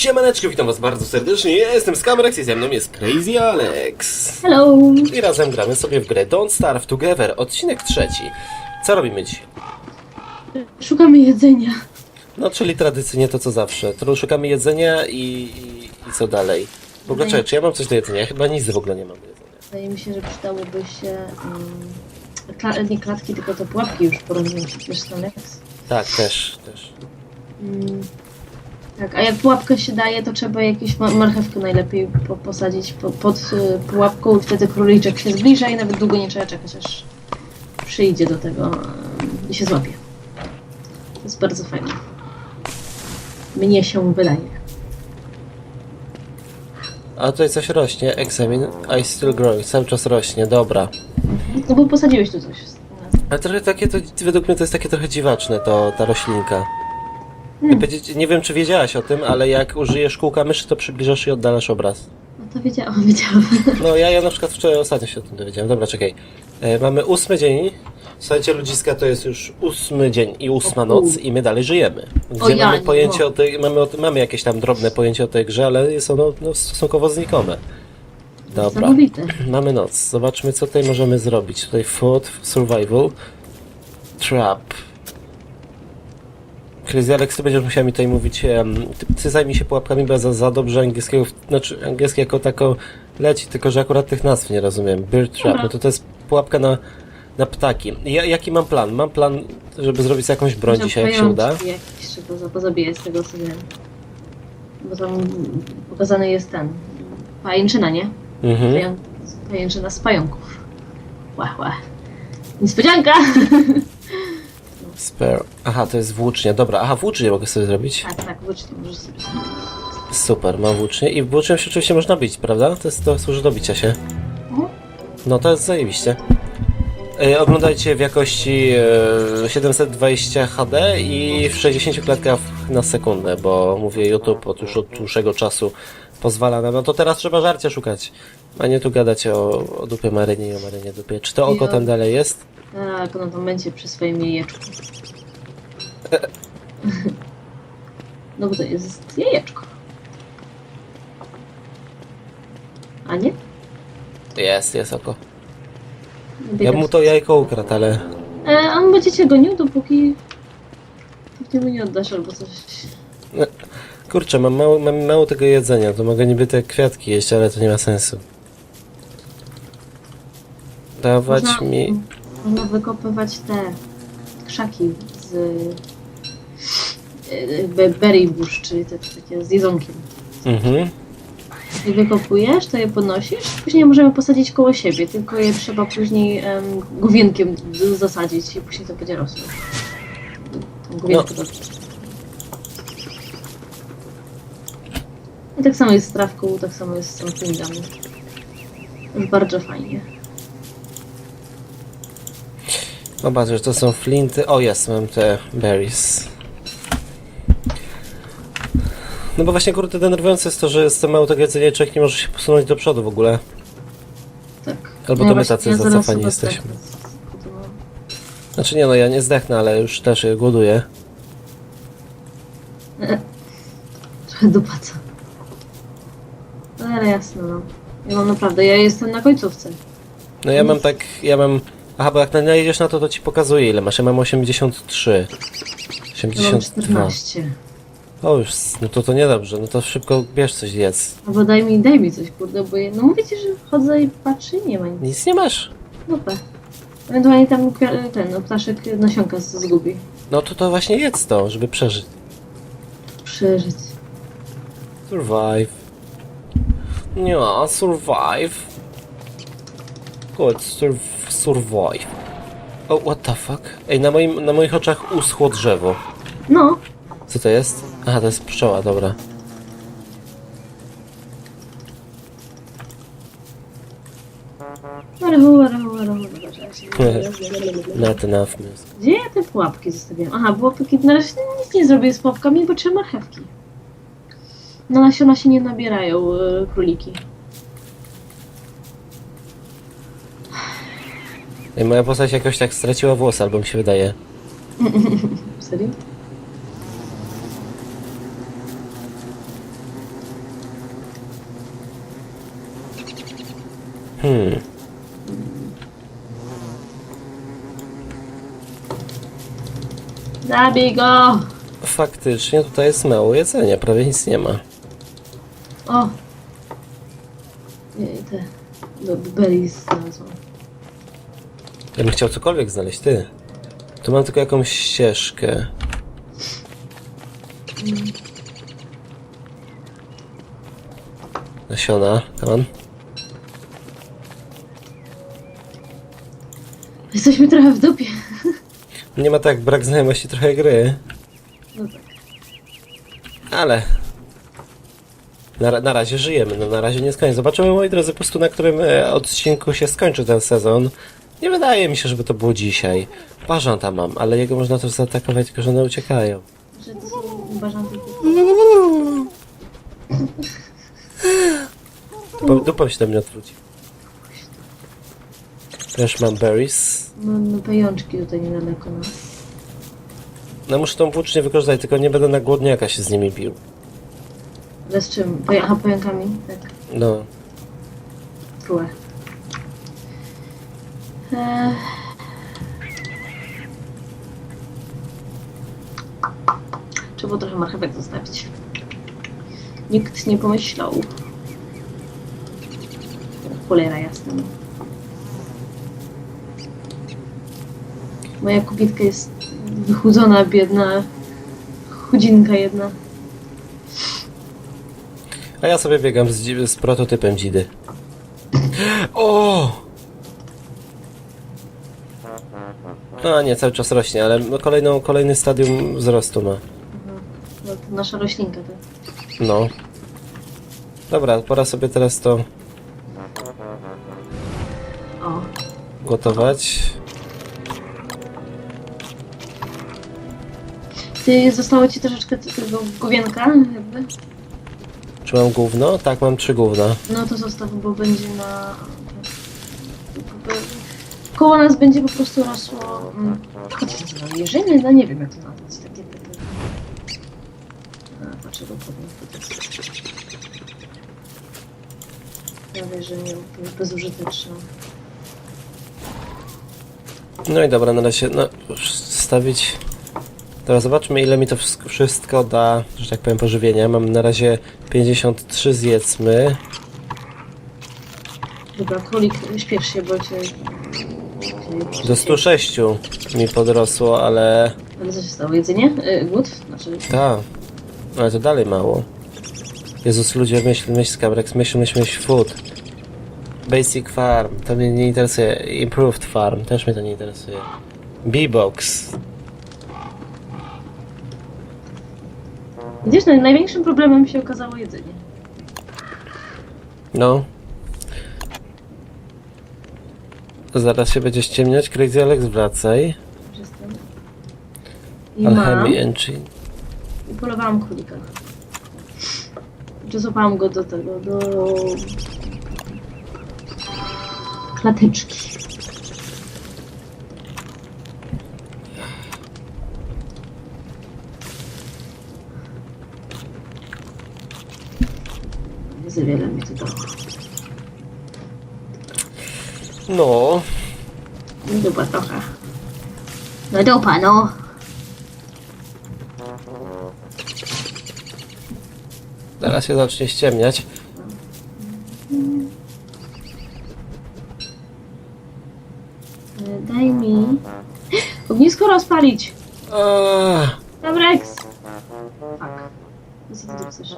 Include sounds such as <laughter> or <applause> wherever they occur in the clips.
Siemaneczko, witam was bardzo serdecznie, ja jestem Scamrex i ze mną jest Crazy Alex. Hello! I razem gramy sobie w grę Don't Starve Together, odcinek trzeci. Co robimy dzisiaj? Szukamy jedzenia. No, czyli tradycyjnie to co zawsze. Tu szukamy jedzenia i, i, i co dalej? W ogóle czekaj, czy ja mam coś do jedzenia? Ja chyba nic w ogóle nie mam do jedzenia. Wydaje mi się, że przydałoby się um, kla nie klatki, tylko te pułapki już porozumiem, wiesz Stanex? Tak, też, też. Mm, tak, a jak pułapkę się daje, to trzeba ma marchewkę najlepiej po posadzić po pod y, pułapką i wtedy króliczek się zbliża i nawet długo nie trzeba czekać, aż przyjdzie do tego um, i się złapie. To jest bardzo fajne. Mnie się wydaje. A tutaj coś rośnie, examine, I still grow, cały czas rośnie, dobra. No bo posadziłeś tu coś. Ale trochę takie to, według mnie to jest takie trochę dziwaczne, to ta roślinka. Hmm. Nie wiem, czy wiedziałaś o tym, ale jak użyjesz kółka myszy, to przybliżasz i oddalasz obraz. No to wiedziałam, <laughs> wiedziałam. No ja, ja na przykład wczoraj ostatnio się o tym dowiedziałem. Dobra, czekaj. E, mamy ósmy dzień. Słuchajcie, ludziska, to jest już ósmy dzień i ósma noc i my dalej żyjemy. Gdzie O ja mamy pojęcie mogę. o tej, mamy, o, mamy jakieś tam drobne pojęcie o tej grze, ale jest ono no, stosunkowo znikome. Dobra. Mamy noc. Zobaczmy, co tutaj możemy zrobić. Tutaj food, survival, trap. Crazy Alex, ty będziesz musiał mi tutaj mówić, ty, ty zajmij się pułapkami, bo za, za dobrze angielskiego, znaczy angielski jako tako leci, tylko że akurat tych nazw nie rozumiem. Bird trap, Dobra. no to to jest pułapka na, na ptaki. Ja, jaki mam plan? Mam plan, żeby zrobić jakąś broń Może dzisiaj, jak się uda. pajączki Jakieś trzeba pozabijać z tego co wiem. Bo tam pokazany jest ten. Pajęczyna, nie? Mhm. Pają, pajęczyna z pająków. Łe, łe. Niespodzianka! <laughs> Spare. Aha, to jest włócznia. Dobra, aha, włócznię mogę sobie zrobić. tak, tak, włócznie możesz sobie Super, mam włócznie. I włócznią się oczywiście można bić, prawda? To, jest, to służy do bicia się. Mhm. No to jest zajebiście. E, oglądajcie w jakości e, 720 HD i w 60 klatkach na sekundę, bo mówię YouTube od już od dłuższego czasu pozwala nam. No to teraz trzeba żarcia szukać, a nie tu gadać o, o dupie Marynie i o Marynie dupie. Czy to oko tam dalej jest? Tak, no to będzie przy swoim jajeczku. No bo to jest jajeczko. A nie? Jest, jest oko. No Ja mu to jajko ukradł, ale... E, on będzie cię gonił, dopóki pewnie mu nie oddasz albo coś. Kurczę, mam mało, mam mało tego jedzenia, to mogę niby te kwiatki jeść, ale to nie ma sensu. Dawać Można- mi... Można wykopywać te krzaki z be- berry bush, czyli te takie z jedzonkiem. Mhm. Jak wykopujesz, to je podnosisz, później możemy posadzić koło siebie, tylko je trzeba później em, główienkiem zasadzić i później to będzie rosło. Tą główienkę do- I tak samo jest z trawką, tak samo jest z samplingami. Jest bardzo fajnie. Zobacz, że to są flinty. O, jest, mam te berries. No bo właśnie, kurde, denerwujące jest to, że mało tego jedzenia, człowiek nie może się posunąć do przodu w ogóle. Tak. Albo to my właśnie- tacy zaraz zacofani chyba jesteśmy. zdechnę z głodu. Znaczy nie no, ja nie zdechnę, ale już też głoduję. <laughs> Trochę dupaca. No ale jasne, no. Ja mam naprawdę, ja jestem na końcówce. No ja mam tak, ja mam... Aha, bo jak najedziesz na to, to ci pokazuje ile masz. Ja mam 83. Ja mam 82. 14. O już, no to to niedobrze, no to szybko bierz coś jedz. Albo daj mi, daj mi coś, kurde, bo ja, no mówię ci, że chodzę i patrzę i nie ma nic. Nic nie masz. Dupę. Ewentualnie tam ten, no, ptaszek nasionka z- zgubi. No to to właśnie jedz to, żeby przeżyć. Przeżyć. Survive. Nie, survive. Good, sur survive. O, what the fuck? Ej, na, moim, na moich oczach uschło drzewo. No, Co to jest? Aha, to jest pszczoła, dobra. Not enough music. Gdzie ja te pułapki zostawiam? Aha, pułapki, na razie nic nie zrobię z pułapkami, bo trzeba marchewki. Na nasiona się nie nabierają e, króliki. Ej, moja postać jakoś tak straciła włos, albo mi się wydaje. Serio? Zabij go! Faktycznie tutaj jest mało jedzenia, prawie nic nie ma. O! Nie, te... Do berries znalazłam. Ja bym chciał cokolwiek znaleźć, ty. Tu mam tylko jakąś ścieżkę. Nasiona, tam. Jesteśmy trochę w dupie. Nie ma tak brak znajomości trochę gry, No tak. ale... Na, na razie żyjemy, no na razie nie skończy. Zobaczymy, moi drodzy, po prostu na którym e, odcinku się skończy ten sezon. Nie wydaje mi się, żeby to było dzisiaj. Bażanta mam, ale jego można też zaatakować, tylko że one uciekają. Że to są bażanty. Bo dupą się do mnie odwróci. Też mam berries. Mamy pajączki tutaj niedaleko nas. No muszę tą włócznię wykorzystać, tylko nie będę na głodniaka się z nimi bił. Ale z czym? Poja- Aha, pająkami? Tak. No. True. Eee... Trzeba trochę marchewek zostawić. Nikt nie pomyślał. Cholera jasna. no. Moja kobietka jest wychudzona, biedna. Chudzinka jedna. A ja sobie biegam z, dzi- z prototypem dzidy. O! A nie, cały czas rośnie, ale kolejną, kolejny stadium wzrostu ma. No, to nasza roślinka, tak? No. Dobra, pora sobie teraz to O, gotować. Ty zostało ci troszeczkę tego główienka, jakby? Czy mam gówno? Tak, mam trzy gówna. No to zostaw, bo będzie na... Koło nas będzie po prostu rosło... mm, to nazywa? Jeżynie? No nie wiem jak to nazwać. Takie... takie... A, patrzę dokładnie. Prawie, że nie bezużyteczne. No i dobra, na razie, no, stawić... Teraz zobaczmy, ile mi to wszystko da, że tak powiem, pożywienia. Mam na razie 53, zjedzmy. Dobra, królik, śpiesz się, bo cię... cię- Do 106 mi podrosło, ale... Ale co się stało? Jedzenie? Y, głód? Znaczy... Tak, ale to dalej mało. Jezus, ludzie, myśl, myśl, Skabrex, myśl, myśl, myśl, food. Basic farm, to mnie nie interesuje. Improved farm, też mnie to nie interesuje. B-box. Widzisz, naj- największym problemem się okazało jedzenie. No. Zaraz się będzie ściemniać. Crazy Alex, wracaj. Jestem. I mam. Alchemy Engine. I polowałam królika. Czy złapałam go do tego, do... Klateczki. Za wiele mi to dało. No. Dupa trochę. No dupa, no. Zaraz się zacznie ściemniać. Daj mi... Ognisko rozpalić! Aaaa. Tam Rex! Fuck. No co ty tu chcesz?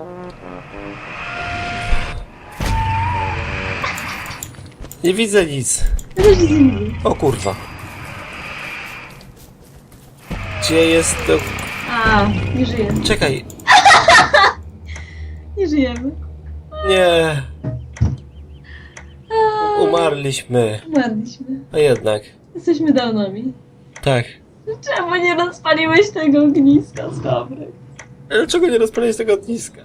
Nie widzę nic. Ja też nic nie widzę. O kurwa. Gdzie jest to... A, nie żyjemy. Czekaj. <laughs> Nie żyjemy. Nie. Umarliśmy. Umarliśmy. A jednak. Jesteśmy downami. Tak. Czemu nie rozpaliłeś tego ogniska, Skabry? Dlaczego nie rozpalić tego ogniska?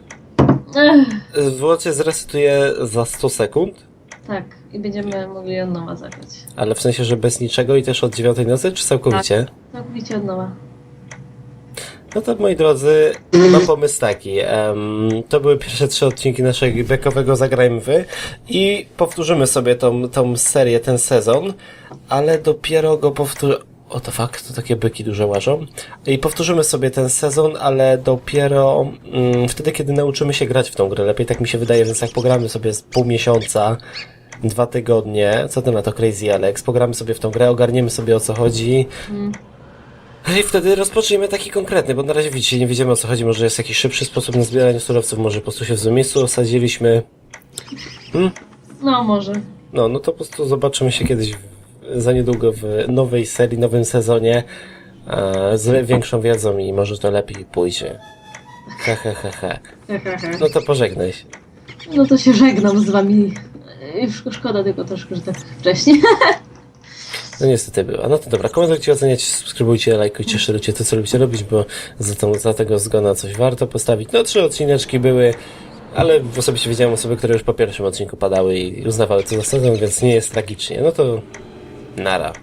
Ech, Zło cię zresetuje za 100 sekund? tak, i będziemy mogli od nowa zagrać. Ale w sensie, że bez niczego i też od dziewiątej nocy, czy całkowicie? Całkowicie od nowa. No to moi drodzy, mam pomysł taki. em, to były pierwsze trzy odcinki naszego bekowego Zagrajmy Wy i powtórzymy sobie tą, tą serię, ten sezon, ale dopiero go powtórzymy. O to fakt, to takie byki duże łażą. I powtórzymy sobie ten sezon, ale dopiero mm, wtedy, kiedy nauczymy się grać w tą grę. Lepiej tak mi się wydaje, więc jak pogramy sobie z pół miesiąca, dwa tygodnie, co ty na to Crazy Alex, pogramy sobie w tą grę, ogarniemy sobie o co chodzi, i wtedy rozpoczniemy taki konkretny, bo na razie widzicie, nie wiemy o co chodzi, może jest jakiś szybszy sposób na zbieranie surowców, może po prostu się w złym miejscu osadziliśmy. No może. No, no to po prostu zobaczymy się kiedyś w, za niedługo w nowej serii, nowym sezonie e, z większą wiedzą i może to lepiej pójdzie. He. He, he, he. No to pożegnaj się. No to się żegnam z wami. Szkoda tylko troszkę, że tak wcześnie. <laughs> No niestety była. No to dobra, komentujcie, oceniajcie, subskrybujcie, lajkujcie, szerujcie to, co lubicie robić, bo za, tą, za tego zgona coś warto postawić. No trzy odcineczki były, ale osobiście widziałem osoby, które już po pierwszym odcinku padały i uznawały to za sezon, więc nie jest tragicznie. No to nara.